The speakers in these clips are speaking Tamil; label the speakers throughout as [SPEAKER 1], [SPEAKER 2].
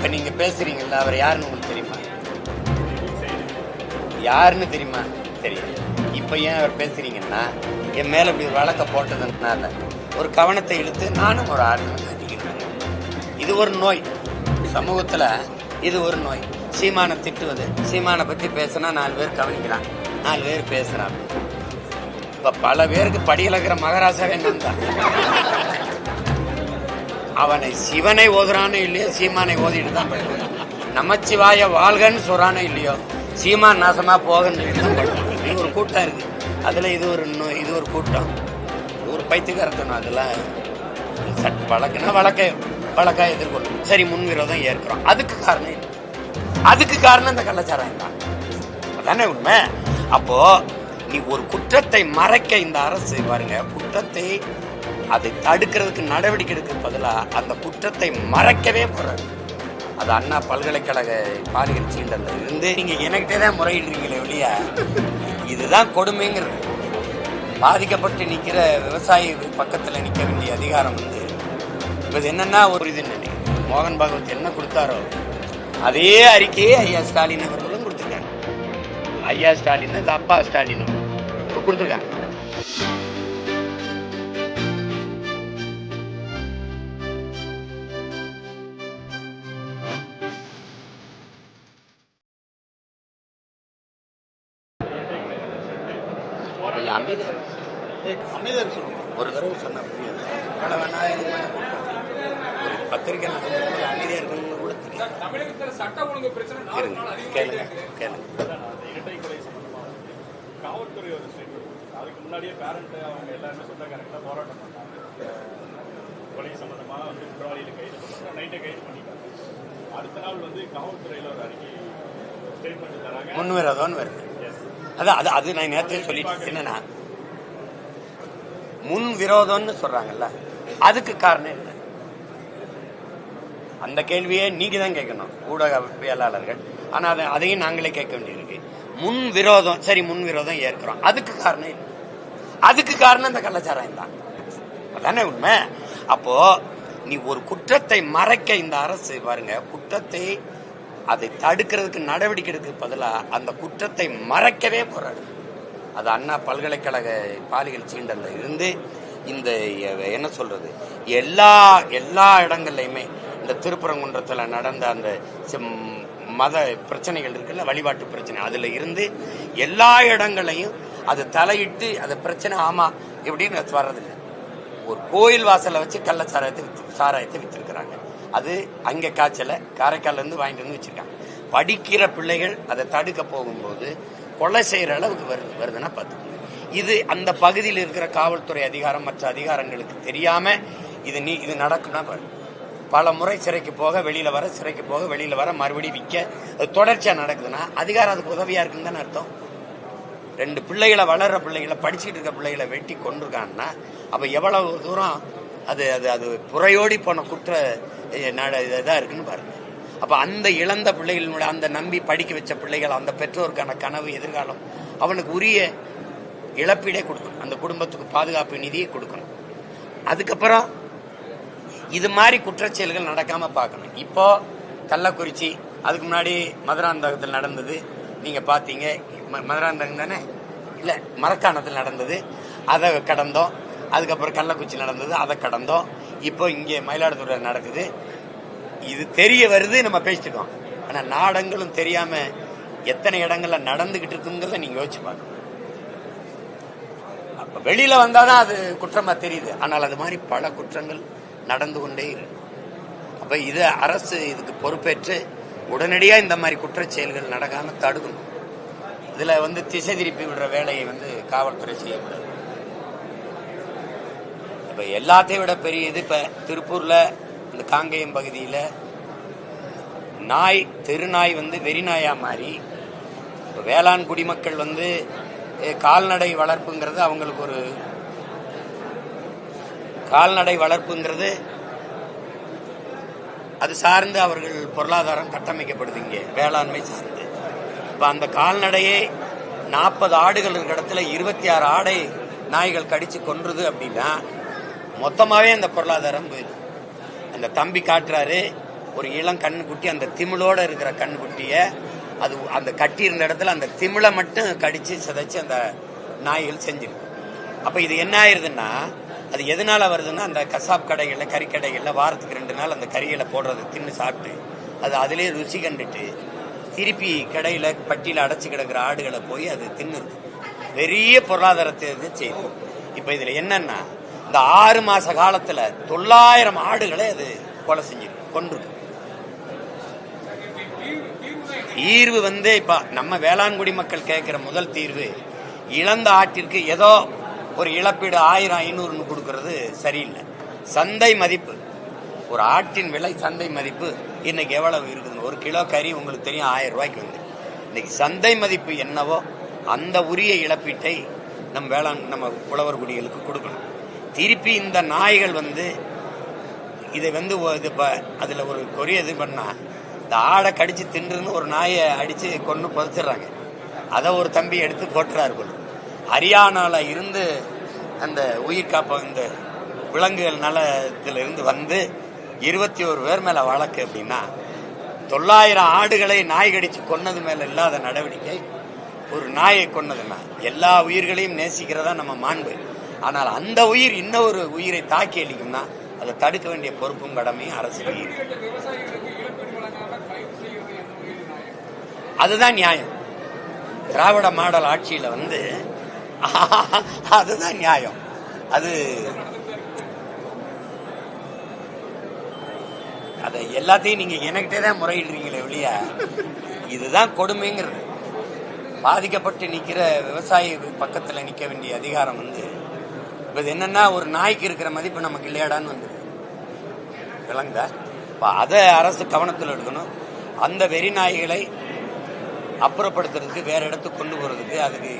[SPEAKER 1] இப்ப நீங்க பேசுறீங்கல்ல அவர் யாருன்னு உங்களுக்கு தெரியுமா? யாருன்னு தெரியுமா? தெரியும் இப்ப ஏன் அவர் பேசுறீங்கன்னா என் மேல இப்படி ஒரு வழக்க போட்டதுனால ஒரு கவனத்தை இழுத்து நானும் ஒரு ஆர்வம் காட்டிக்கிறேன் இது ஒரு நோய். சமூகத்துல இது ஒரு நோய். சீமானை திட்டுவது சீமானை பத்தி பேசினா நாலு பேர் கவனிக்கிறான். நாலு பேர் பேசுறான். இப்ப பல பேருக்கு படியிலக்கிற மகராசாவே நான் தான். அவனை சிவனை ஓதுறானோ இல்லையோ சீமானை ஓதிட்டு தான் போயிடுவான். நமச்சிவாய வாழ்கன்னு சொல்றானோ இல்லையோ சீமான் நாசமா போகன்னு சொல்லிட்டு தான் போயிடுவான். இது ஒரு கூட்டம் இருக்கு. அதுல இது ஒரு இன்னும் இது ஒரு கூட்டம். ஒரு பைத்தியக்காரத்தனம் அதெல்லாம் சட் வழக்குனா வழக்க வழக்கா எதிர்கொள்ளும். சரி முன் விரோதம் ஏற்கிறோம். அதுக்கு காரணம் இல்லை அதுக்கு காரணம் இந்த கலாச்சாரம் தான். அதானே உண்மை? அப்போ நீ ஒரு குற்றத்தை மறைக்க இந்த அரசு பாருங்க குற்றத்தை அதை தடுக்கிறதுக்கு நடவடிக்கை எடுக்க பதிலா அந்த குற்றத்தை மறைக்கவே போறாரு. அது அண்ணா பல்கலைக்கழக பாலியல் சீண்டல இருந்து நீங்க எனக்கிட்டே தான் முறையிடுறீங்களே ஒழிய இதுதான் கொடுமைங்கிறது. பாதிக்கப்பட்டு நிக்கிற விவசாயி பக்கத்துல நிக்க வேண்டிய அதிகாரம் வந்து இப்ப இது என்னன்னா ஒரு இது நினைக்கிறேன். மோகன் பாகவத் என்ன கொடுத்தாரோ அதே அறிக்கையை ஐயா ஸ்டாலின் அவர்களும் கொடுத்துருக்காங்க. ஐயா ஸ்டாலின் அப்பா ஸ்டாலினும் கொடுத்துருக்காங்க. கொஞ்சம் அமைதியா இரு. ஒரு தடவை சொன்னா புரியாது. வேணா வேணா இது ஒரு பத்திரிக்கை நான் சொல்றது அமைதியா இருக்கணும்னு கூட தெரியும் கேளுங்க. கேளுங்க.
[SPEAKER 2] காவல்துறை ஒரு அதுக்கு முன்னாடியே பேரண்ட் அவங்க எல்லாருமே சொந்தக்காரங்க போராட்டம் பண்ணாங்க. கொலை சம்பந்தமா வந்து குற்றவாளிகளை கைது பண்ணாங்க. நைட்டே கைது பண்ணிட்டாங்க. அடுத்த நாள் வந்து காவல்துறையில ஒரு அறிக்கை ஸ்டேட்மெண்ட் தராங்க.
[SPEAKER 1] முன்விரோதம்னு வருது. அதான் அது அது நான் நேரத்தையே சொல்லிட்டு என்னன்னா முன் விரோதம்னு சொல்றாங்கல்ல அதுக்கு காரணம் என்ன? அந்த கேள்வியை நீங்க தான் கேட்கணும் ஊடகவியலாளர்கள் ஆனா அதை அதையும் நாங்களே கேட்க வேண்டியிருக்கு. முன் விரோதம் சரி முன் விரோதம் ஏற்கிறோம். அதுக்கு காரணம் என்ன? அதுக்கு காரணம் இந்த கள்ளச்சாராயம் தான். அதானே உண்மை? அப்போ நீ ஒரு குற்றத்தை மறைக்க இந்த அரசு பாருங்க குற்றத்தை அதை தடுக்கிறதுக்கு நடவடிக்கை எடுக்க பதிலாக அந்த குற்றத்தை மறைக்கவே போறாரு. அது அண்ணா பல்கலைக்கழக பாலியல் சீண்டல்ல இருந்து இந்த என்ன சொல்றது எல்லா எல்லா இடங்கள்லையுமே இந்த திருப்பரங்குன்றத்தில் நடந்த அந்த செம்- மத பிரச்சனைகள் இருக்குல்ல வழிபாட்டு பிரச்சனை அதுல இருந்து எல்லா இடங்களையும் அது தலையிட்டு அது பிரச்சனை ஆமா இப்படின்னு வர்றதில்லை. ஒரு கோயில் வாசலை வச்சு கள்ள சாராயத்தை வித்து சாராயத்தை வித்திருக்கிறாங்க. அது அங்க காய்ச்சல காரைக்கால் இருந்து வாங்கிட்டு வந்து வச்சிருக்காங்க. படிக்கிற பிள்ளைகள் அதை தடுக்க போகும்போது கொலை செய்யற அளவுக்கு வருது வருதுன்னா பார்த்துக்கோங்க. இது அந்த பகுதியில் இருக்கிற காவல்துறை அதிகாரம் மற்ற அதிகாரங்களுக்கு தெரியாம இது நீ இது நடக்கும்னா பல முறை சிறைக்கு போக வெளியில வர சிறைக்கு போக வெளியில வர மறுபடியும் விற்க அது தொடர்ச்சியா நடக்குதுன்னா அதிகாரம் அதுக்கு உதவியா இருக்குன்னு தானே அர்த்தம். ரெண்டு பிள்ளைகளை வளர்ற பிள்ளைகளை படிச்சுட்டு இருக்க பிள்ளைகளை வெட்டி கொண்டிருக்காங்கன்னா அப்ப எவ்வளவு தூரம் அது அது அது புறையோடி போன குற்ற அஹ், நட- இருக்குன்னு பாருங்க. அப்ப அந்த இழந்த பிள்ளைகளினுடைய அந்த நம்பி படிக்க வச்ச பிள்ளைகள் அந்த பெற்றோருக்கான கனவு எதிர்காலம் அவனுக்கு உரிய இழப்பீடே கொடுக்கணும். அந்த குடும்பத்துக்கு பாதுகாப்பு நிதியை கொடுக்கணும். அதுக்கப்புறம் இது மாதிரி குற்றச்செயல்கள் நடக்காம பார்க்கணும். இப்போ கள்ளக்குறிச்சி அதுக்கு முன்னாடி மதுராந்தகத்தில் நடந்தது. நீங்க பாத்தீங்க ம- மதுராந்தகம் தானே? இல்ல மரக்காணத்தில் நடந்தது. அதை கடந்தோம். அதுக்கப்புறம் கள்ளக்குறிச்சி நடந்தது அதை கடந்தோம். இப்போ இங்கே மயிலாடுதுறை நடக்குது. இது தெரிய வருது நம்ம பேசிட்டு ஆனால் நாடங்களும் தெரியாம எத்தனை இடங்கள்ல நடந்துகிட்டு இருக்குங்கிறத நீங்க யோசிச்சு பாருங்க அப்ப வெளியில வந்தாதான் அது குற்றமா தெரியுது. ஆனால் அது மாதிரி பல குற்றங்கள் நடந்து கொண்டே இருக்கு. அப்ப இது அரசு இதுக்கு பொறுப்பேற்று உடனடியா இந்த மாதிரி குற்ற செயல்கள் நடக்காம தடுக்கணும். இதுல வந்து திசை திருப்பி விடுற வேலையை வந்து காவல்துறை செய்யக்கூடாது. இப்ப எல்லாத்தையும் விட பெரிய இது இப்ப திருப்பூர்ல இந்த காங்கேயம் பகுதியில நாய் தெருநாய் வந்து வெறிநாயா மாறி இப்போ வேளாண் குடிமக்கள் வந்து கால்நடை வளர்ப்புங்கிறது அவங்களுக்கு ஒரு கால்நடை வளர்ப்புங்கிறது அது சார்ந்து அவர்கள் பொருளாதாரம் கட்டமைக்கப்படுது இங்கே வேளாண்மை சார்ந்து. இப்ப அந்த கால்நடையே நாற்பது ஆடுகள் இருக்கிற இடத்துல இருபத்தி ஆறு ஆடை நாய்கள் கடிச்சு கொன்றுது அப்படின்னா மொத்தமாவே அந்த பொருளாதாரம் போயிடுது. அந்த தம்பி காட்டுறாரு ஒரு இளம் கண்ணுக்குட்டி அந்த திமிழோட இருக்கிற கண்ணுக்குட்டிய அது அந்த கட்டி இருந்த இடத்துல அந்த திமிழை மட்டும் கடிச்சு சிதைச்சு அந்த நாய்கள் செஞ்சிருக்கு. அப்ப இது என்ன ஆயிருதுன்னா அது எதனால வருதுன்னா அந்த கசாப் கடைகள்ல கறிக்கடைகளில் வாரத்துக்கு ரெண்டு நாள் அந்த கறிகளை போடுறது தின்னு சாப்பிட்டு அது அதிலேயே ருசி கண்டுட்டு திருப்பி கடையில பட்டியில அடைச்சு கிடக்கிற ஆடுகளை போய் அது தின்னுது பெரிய பொருளாதாரத்தை இது செய்யுது இப்ப இதுல என்னன்னா இந்த ஆறு மாச காலத்துல தொள்ளாயிரம் ஆடுகளை அது கொலை செஞ்சிருக்கு கொண்டிருக்கு தீர்வு வந்து இப்ப நம்ம வேளாண்குடி மக்கள் கேட்கிற முதல் தீர்வு இழந்த ஆட்டிற்கு ஏதோ ஒரு இழப்பீடு ஆயிரம் ஐநூறுன்னு கொடுக்கறது சரியில்லை. சந்தை மதிப்பு ஒரு ஆட்டின் விலை சந்தை மதிப்பு இன்னைக்கு எவ்வளவு இருக்குதுன்னு ஒரு கிலோ கறி உங்களுக்கு தெரியும் ஆயிரம் ரூபாய்க்கு வந்து. இன்னைக்கு சந்தை மதிப்பு என்னவோ அந்த உரிய இழப்பீட்டை நம் வேளாண் நம்ம உழவர் குடிகளுக்கு கொடுக்கணும். திருப்பி இந்த நாய்கள் வந்து இதை வந்து இது ப- அதுல ஒரு கொரிய இது பண்ணா இந்த ஆடை கடிச்சு தின்றுன்னு ஒரு நாயை அடிச்சு கொண்டு புதைச்சிடுறாங்க. அதை ஒரு தம்பி எடுத்து போட்டுறாரு போல. ஹரியானால இருந்து அந்த உயிர் காப்ப இந்த விலங்குகள் நலத்துல இருந்து வந்து இருபத்தி ஒரு பேர் மேல வழக்கு அப்படின்னா தொள்ளாயிரம் ஆடுகளை நாய் கடிச்சு கொன்னது மேல இல்லாத நடவடிக்கை ஒரு நாயை கொன்னதுன்னா எல்லா உயிர்களையும் நேசிக்கிறதா நம்ம மாண்பு. ஆனால் அந்த உயிர் இன்னொரு உயிரை தாக்கி அளிக்கும்னா அதை தடுக்க வேண்டிய பொறுப்பும் கடமையும் அரசு. அதுதான் நியாயம். திராவிட மாடல் ஆட்சியில வந்து அதுதான் நியாயம். அது அதை எல்லாத்தையும் நீங்க என்கிட்டே தான் முறையிடுறீங்களே ஒழிய இதுதான் கொடுமைங்கிறது. பாதிக்கப்பட்டு நிக்கிற விவசாயி பக்கத்துல நிக்க வேண்டிய அதிகாரம் வந்து இப்ப இது என்னன்னா ஒரு நாய்க்கு இருக்கிற மதிப்பு நமக்கு இல்லையாடான்னு வந்து விளங்குதா? இப்போ அதை அரசு கவனத்தில் எடுக்கணும். அந்த வெறி நாய்களை அப்புறப்படுத்துறதுக்கு வேற இடத்துக்கு கொண்டு போறதுக்கு அதுக்கு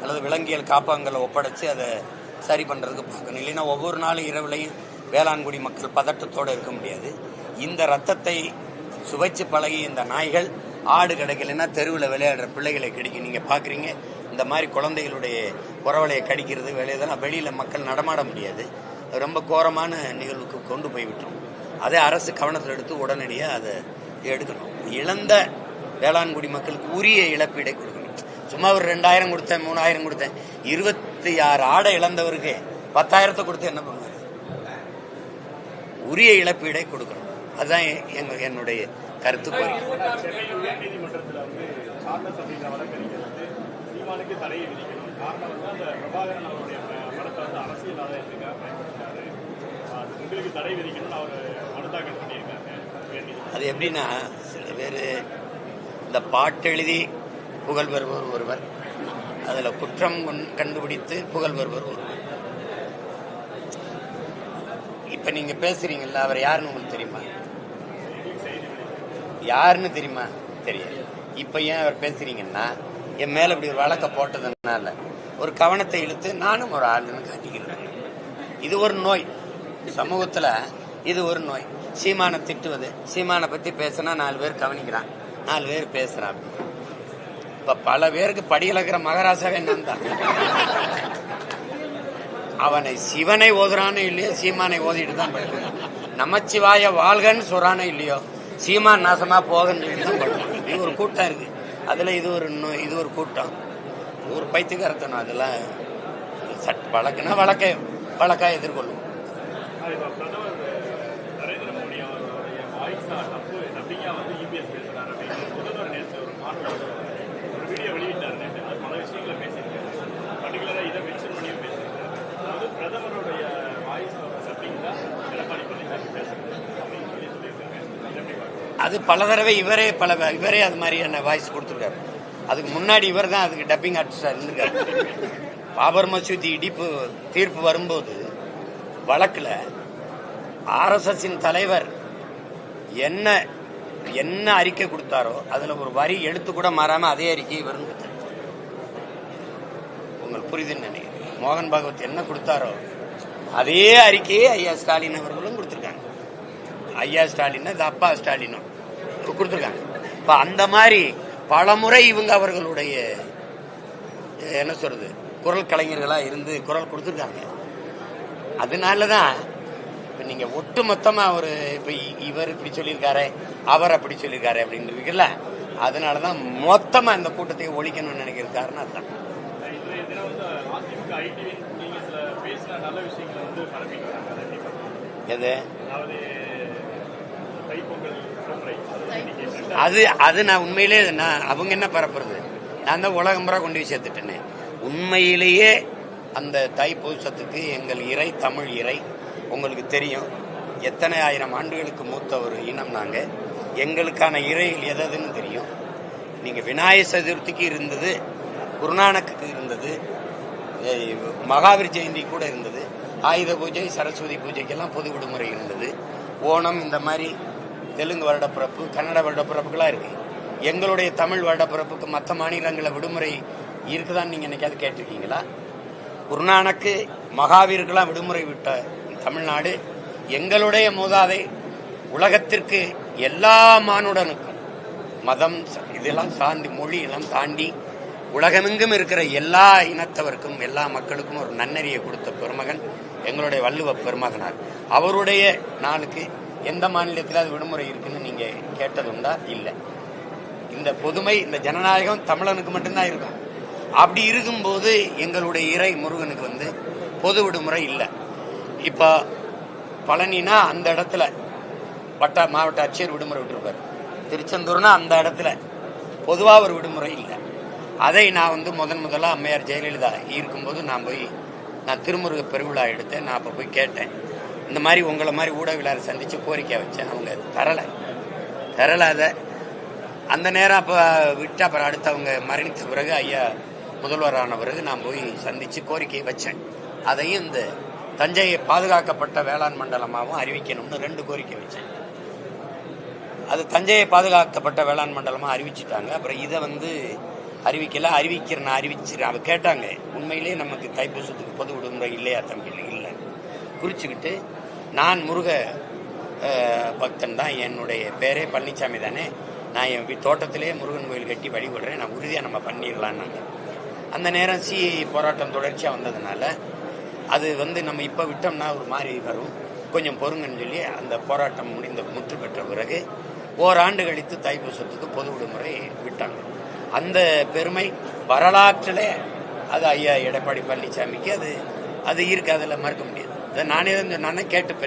[SPEAKER 1] அல்லது விலங்கியல் காப்பகங்களை ஒப்படைச்சு அதை சரி பண்றதுக்கு பார்க்கணும். இல்லைன்னா ஒவ்வொரு நாளும் இரவுலையும் வேளாண்குடி மக்கள் பதட்டத்தோடு இருக்க முடியாது. இந்த ரத்தத்தை சுவைச்சு பழகி இந்த நாய்கள் ஆடு கிடைக்கலன்னா தெருவில் விளையாடுற பிள்ளைகளை கிடைக்கும் நீங்க பாக்குறீங்க. இந்த மாதிரி குழந்தைகளுடைய உறவலையை கடிக்கிறது வெளியே இதெல்லாம் வெளியில் மக்கள் நடமாட முடியாது. ரொம்ப கோரமான நிகழ்வுக்கு கொண்டு போய் விட்டுரும். அதை அரசு கவனத்தில் எடுத்து உடனடியாக அதை எடுக்கணும். இழந்த வேளாண்குடி மக்களுக்கு உரிய இழப்பீடை கொடுக்கணும். சும்மா ஒரு ரெண்டாயிரம் கொடுத்தேன் மூணாயிரம் கொடுத்தேன். இருபத்தி ஆறு ஆடை இழந்தவருக்கு பத்தாயிரத்தை கொடுத்து என்ன பண்ணுவாரு? உரிய இழப்பீடை கொடுக்கணும். அதுதான் எங்க- என்னுடைய கருத்து கோரிக்கை
[SPEAKER 2] சென்னை உயர்நீதிமன்றத்தில் வந்து சார்லஸ் அப்படிங்கிற வழக்கறிஞர் வந்து சீமானுக்கு தடையை விதிக்கணும். காரணம் வந்து அந்த பிரபாகரன் அவருடைய படத்தை வந்து அரசியல் ஆதாயத்துக்காக பயன்படுத்தினாரு உங்களுக்கு தடை விதிக்கணும்னு அவர் மனு தாக்கல் பண்ணியிருக்காங்க.
[SPEAKER 1] அது எப்படின்னா சில பேர் இந்த பாட்டெழுதி புகழ் பெறுவர் ஒருவர் அதில் குற்றம் கண்டுபிடித்து புகழ் பெறுவர் ஒருவர். இப்ப நீங்க பேசுறீங்கல்ல அவர் யாருன்னு உங்களுக்கு தெரியுமா? யாருன்னு தெரியுமா? தெரியாது. இப்ப ஏன் அவர் பேசுறீங்கன்னா என் மேல இப்படி ஒரு வழக்க போட்டதுனால ஒரு கவனத்தை இழுத்து நானும் ஒரு ஆளுன்னு காட்டிக்கிறேன். இது ஒரு நோய். சமூகத்துல இது ஒரு நோய். சீமானை திட்டுவது. சீமானை பத்தி பேசினா நாலு பேர் கவனிக்கிறான். நாலு பேர் பேசுறான் இப்ப பல பேருக்கு படியிலக்கிற மகராசாவே நான் தான் அவனை சிவனை ஓதுறானோ இல்லையோ சீமானை ஓதிட்டு தான் படிக்கிறான். நமச்சிவாய வாழ்கன்னு சொல்றானோ இல்லையோ சீமான் நாசமா போகன்னு சொல்லி தான் படிப்பான் இது ஒரு கூட்டம் இருக்கு. அதில் இது ஒரு இன்னும் இது ஒரு கூட்டம். ஒரு பைத்தியகாரத்தனம் அதெல்லாம் சட் வழக்குனா வழக்கை வழக்காக எதிர்கொள்ளும்
[SPEAKER 2] ஆனா, இப்ப பிரதமர் நரேந்திர மோடி அவருடைய வாய்ஸ் தப்பு நம்பிக்கையா வந்து இபிஎஸ் பேசுறாரு அப்படின்னு முதல்வர் நேற்று ஒரு காணொலி ஒரு வீடியோ வெளியிட்டார் நேற்று அது பல விஷயங்களை பேசியிருக்காரு பர்டிகுலரா இதை மென்ஷன் பண்ணியும் பேசியிருக்காரு அதாவது பிரதமருடைய வாய்ஸ் டப்பிங் தான் எடப்பாடி பழனிசாமி பேசுறது அப்படின்னு சொல்லி சொல்லியிருக்காங்க இதை எப்படி பார்க்கணும்
[SPEAKER 1] அது பல தடவை இவரே பல இவரே அது மாதிரியான வாய்ஸ் கொடுத்துருக்காரு. அதுக்கு முன்னாடி இவர் தான் அதுக்கு டப்பிங் ஆர்டிஸ்டா இருந்திருக்காரு. பாபர் மசூதி இடிப்பு தீர்ப்பு வரும்போது வழக்கில் ஆர்எஸ்எஸ்ஸின் தலைவர் என்ன என்ன அறிக்கை கொடுத்தாரோ அதுல ஒரு வரி எழுத்து கூட மாறாம அதே அறிக்கையை இவர் உங்களுக்கு புரிதுன்னு நினைக்கிறேன். மோகன் பாகவத் என்ன கொடுத்தாரோ அதே அறிக்கையை ஐயா ஸ்டாலின் அவர்களும் கொடுத்துருக்காங்க. ஐயா ஸ்டாலின் இது அப்பா ஸ்டாலினும். கொடுத்துருக்காங்க. இப்ப அந்த மாதிரி பலமுறை இவங்க அவர்களுடைய என்ன சொல்றது குரல் கலைஞர்களா இருந்து குரல் கொடுத்துருக்காங்க. அதனாலதான் இப்ப நீங்க ஒட்டு மொத்தமா ஒரு இப்ப இவர் இப்படி சொல்லியிருக்காரு அவர் அப்படி சொல்லியிருக்காரு அப்படின்னு இருக்குல்ல அதனாலதான் மொத்தமா இந்த கூட்டத்தை ஒழிக்கணும்னு நினைக்கிற காரணம் அதுதான். எது?
[SPEAKER 2] அது
[SPEAKER 1] அது நான் உண்மையிலே நான் அவங்க என்ன பரப்புறது? நான் தான் உலகம் கொண்டு போய் சேர்த்துட்டேனே. உண்மையிலேயே அந்த தைப்பூசத்துக்கு எங்கள் இறை தமிழ் இறை உங்களுக்கு தெரியும். எத்தனை ஆயிரம் ஆண்டுகளுக்கு மூத்த ஒரு இனம் நாங்க. எங்களுக்கான இறைகள் எததுன்னு தெரியும். நீங்க விநாயகர் சதுர்த்திக்கு இருந்தது குருநானக்கு இருந்தது மகாவீர் ஜெயந்தி கூட இருந்தது ஆயுத பூஜை சரஸ்வதி பூஜைக்கெல்லாம் பொது விடுமுறை இருந்தது. ஓணம் இந்த மாதிரி தெலுங்கு வருடப்பிறப்பு கன்னட வருடப்பிறப்புகளாக இருக்கு. எங்களுடைய தமிழ் வருடப்பிறப்புக்கு மற்ற மாநிலங்களில் விடுமுறை இருக்குதான்னு நீங்க என்னைக்காவது கேட்டிருக்கீங்களா? குருநானக்கு மகாவீருக்கெல்லாம் விடுமுறை விட்ட தமிழ்நாடு எங்களுடைய மூதாதை உலகத்திற்கு எல்லா மானுடனுக்கும் மதம் இதெல்லாம் சார்ந்து மொழி எல்லாம் தாண்டி உலகமெங்கும் இருக்கிற எல்லா இனத்தவருக்கும் எல்லா மக்களுக்கும் ஒரு நன்னறியை கொடுத்த பெருமகன் எங்களுடைய வள்ளுவ பெருமகனார். அவருடைய நாளுக்கு எந்த மாநிலத்தில் அது விடுமுறை இருக்குன்னு நீங்க கேட்டதுண்டா இல்லை. இந்த பொதுமை இந்த ஜனநாயகம் தமிழனுக்கு மட்டும்தான் இருக்கும் அப்படி இருக்கும்போது எங்களுடைய இறை முருகனுக்கு வந்து பொது விடுமுறை இல்லை. இப்போ பழனினா அந்த இடத்துல வட்ட மாவட்ட ஆட்சியர் விடுமுறை விட்டுருப்பார். திருச்செந்தூர்னா அந்த இடத்துல பொதுவாக ஒரு விடுமுறை இல்லை. அதை நான் வந்து முதன் முதலாக அம்மையார் ஜெயலலிதா இருக்கும்போது நான் போய் நான் திருமுருக பெருவிழா எடுத்தேன். நான் அப்போ போய் கேட்டேன். இந்த மாதிரி உங்களை மாதிரி ஊடகவியலாளர் சந்திச்சு கோரிக்கை வச்சேன். அவங்க தரலை. தரலை அதை. அந்த நேரம் அப்போ விட்டு அப்புறம் அடுத்து அவங்க மரணித்த பிறகு ஐயா முதல்வரான பிறகு நான் போய் சந்திச்சு கோரிக்கை வச்சேன். அதையும் இந்த தஞ்சையை பாதுகாக்கப்பட்ட வேளாண் மண்டலமாகவும் அறிவிக்கணும்னு ரெண்டு கோரிக்கை வச்சேன். அது தஞ்சையை பாதுகாக்கப்பட்ட வேளாண் மண்டலமாக அறிவிச்சிட்டாங்க. அப்புறம் இதை வந்து அறிவிக்கல. அறிவிக்கிறேன் நான் அறிவிச்சிருக்கேன் அவ கேட்டாங்க. உண்மையிலேயே நமக்கு தைப்பூசத்துக்கு பொது விடுமுறை இல்லையா தம்பி? இல்லை. குறிச்சுக்கிட்டு நான் முருக பக்தன் தான். என்னுடைய பேரே பழனிசாமி தானே. நான் என் தோட்டத்திலே தோட்டத்திலேயே முருகன் கோயில் கட்டி வழிபடுறேன் நான் உறுதியாக நம்ம பண்ணிடலான்னாங்க அந்த நேரம் சி போராட்டம் தொடர்ச்சியாக வந்ததுனால அது வந்து நம்ம இப்போ விட்டோம்னா ஒரு மாதிரி வரும். கொஞ்சம் பொறுங்கன்னு சொல்லி அந்த போராட்டம் முடிந்த முற்று பெற்ற பிறகு ஓராண்டு கழித்து தைப்பூசத்துக்கு பொது விடுமுறை விட்டாங்க. அந்த பெருமை வரலாற்றிலே அது ஐயா எடப்பாடி பழனிசாமிக்கு அது அது இருக்கு. அதில் மறுக்க முடியாது. நானே தான் சொன்னானே கேட்டு